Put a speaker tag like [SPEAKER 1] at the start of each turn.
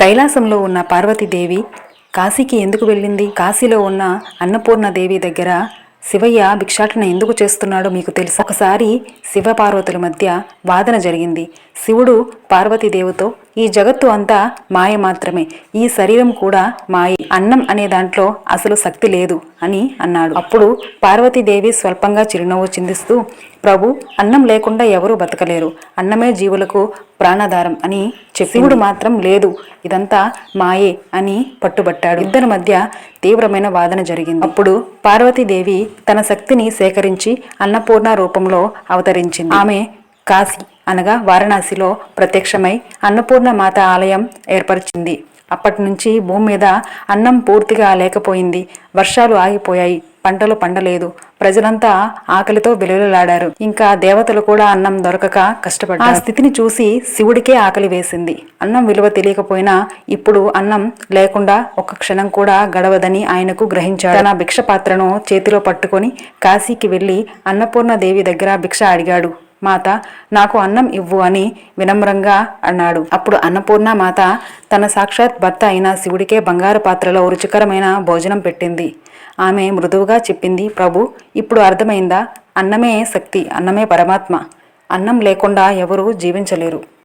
[SPEAKER 1] కైలాసంలో ఉన్న పార్వతీదేవి కాశీకి ఎందుకు వెళ్ళింది? కాశీలో ఉన్న అన్నపూర్ణదేవి దగ్గర శివయ్య భిక్షాటన ఎందుకు చేస్తున్నాడో మీకు తెలుసు? ఒకసారి శివ పార్వతుల మధ్య వాదన జరిగింది. శివుడు పార్వతీదేవితో ఈ జగత్తు అంతా మాయ మాత్రమే. ఈ శరీరం కూడా మాయ. అన్నం అనే దాంట్లో అసలు శక్తి లేదు అని అన్నాడు. అప్పుడు పార్వతీదేవి స్వల్పంగా చిరునవ్వు చిందిస్తూ ప్రభు అన్నం లేకుండా ఎవరూ బతకలేరు. అన్నమే జీవులకు ప్రాణాధారం అని చెప్పి శివుడు మాత్రం లేదు. ఇదంతా మాయే అని పట్టుబట్టాడు. ఇద్దరి మధ్య తీవ్రమైన వాదన జరిగింది. అప్పుడు పార్వతీదేవి తన శక్తిని సేకరించి అన్నపూర్ణ రూపంలో అవతరించింది. ఆమె కాశీ అనగా వారణాసిలో ప్రత్యక్షమై అన్నపూర్ణ మాత ఆలయం ఏర్పరిచింది. అప్పటి నుంచి భూమి మీద అన్నం పూర్తిగా లేకపోయింది. వర్షాలు ఆగిపోయాయి. పంటలు పండలేదు. ప్రజలంతా ఆకలితో విలువలాడారు ఇంకా దేవతలు కూడా అన్నం దొరకక కష్టపడ్డారు. ఆ స్థితిని చూసి శివుడికే ఆకలి వేసింది. అన్నం విలువ తెలియకపోయినా ఇప్పుడు అన్నం లేకుండా ఒక్క క్షణం కూడా గడవదని ఆయనకు గ్రహించాడు. తన భిక్ష పాత్రను చేతిలో పట్టుకొని కాశీకి వెళ్ళి అన్నపూర్ణ దేవి దగ్గర భిక్ష అడిగాడు. మాత నాకు అన్నం ఇవ్వు అని వినమ్రంగా అన్నాడు. అప్పుడు అన్నపూర్ణ మాత తన సాక్షాత్ భర్త అయిన శివుడికే బంగారు పాత్రలో రుచికరమైన భోజనం పెట్టింది. ఆమె మృదువుగా చెప్పింది ప్రభు ఇప్పుడు అర్థమైందా? అన్నమే శక్తి అన్నమే పరమాత్మ. అన్నం లేకుండా ఎవరూ జీవించలేరు.